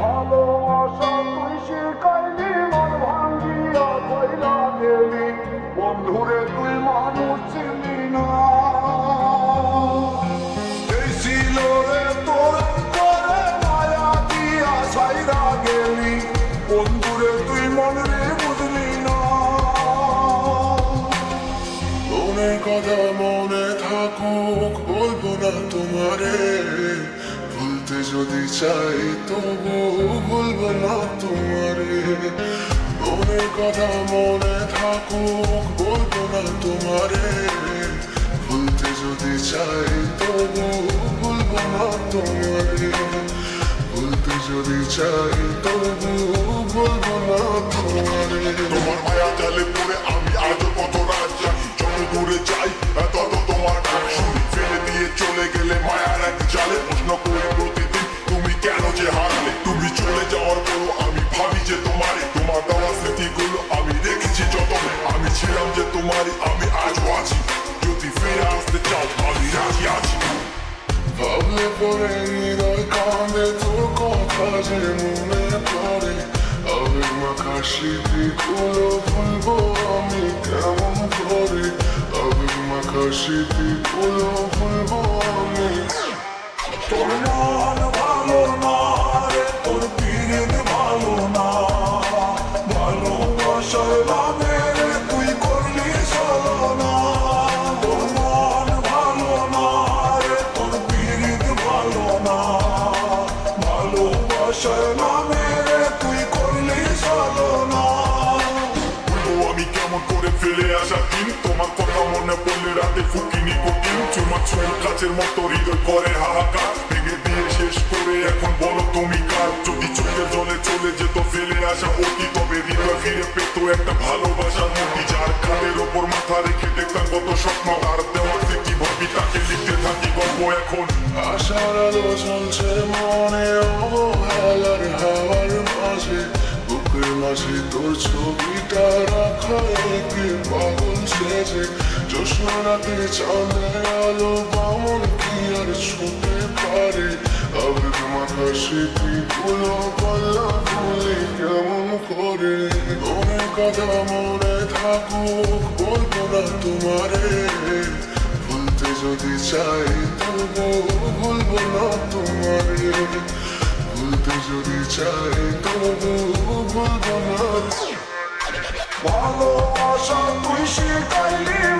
ভালোবাসা তুই শিখাইলি মন ভাঙ্গিয়া গেলি বন্ধুরে তুই মানুষ ছিলি না বন্ধুরে তুই মন রে বুঝলি না মনের কথা মনে থাকুক বলব না তোমারে ভুলতে যদি চাই, তবু ভুলবো না তোমারে। মনের কথা, মনে থাকুক, বলব না তোমারে। ভুলতে যদি চাই, তবু ভুলবো না তোমারে। ভুলতে যদি চাই, তবু ভুলবো না তোমারে। তোমার মায়া জালে পড়ে আমি আজও কত রাত জানি যত দূরে যাই। তোমারই আমি আজও আছি যদি ফিরে আসতে চাও আমি রাজি আছি ভাবলে পরে হৃদয় কাঁদে তোর কথা যে মনে পড়ে আবেগ মাখা স্মৃতিগুলো ভুলবো আমি কেমন করে আবেগ মাখা স্মৃতিগুলো ভুলবো আমি তোর পড়লে ফুকিনি কঠিন চুমা ছুঁয়ে কাছের মতো হৃদয় করে হাহাকার ভেঙে দিয়ে শেষ করে এখন বলো তুমি কার যদি চোখের জলে চলে যেত ফেলে আসা অতি তবে হৃদয় ফিরে পেত একটা ভালোবাসার মতি যার কানের ওপর মাথা রেখে দেখতাম কত স্বপ্ন আর দেওয়া স্মৃতি ভাবি তাকে লিখতে থাকি গল্প এখন আশার আলো চলছে মনে অবহেলার হাওয়ার মাঝে বুকের মাঝে তোর ছবিটা রাখা একে পাগল সেজে জোসনাতে চাঁদের আলো বামন কি আর ছুটে পারে? আবেগ মাখা স্মৃতিগুলো পাল্লা ভুলে কেমন করে? মনের কথা মনে থাকুক, বলব না তোমারে। ভুলতে যদি চাই তবু ভুলবো না তোমারে। ভুলতে যদি চাই তবু ভুলবো না ভালোবাসা তুই শিখাইলি মন ভাঙিয়া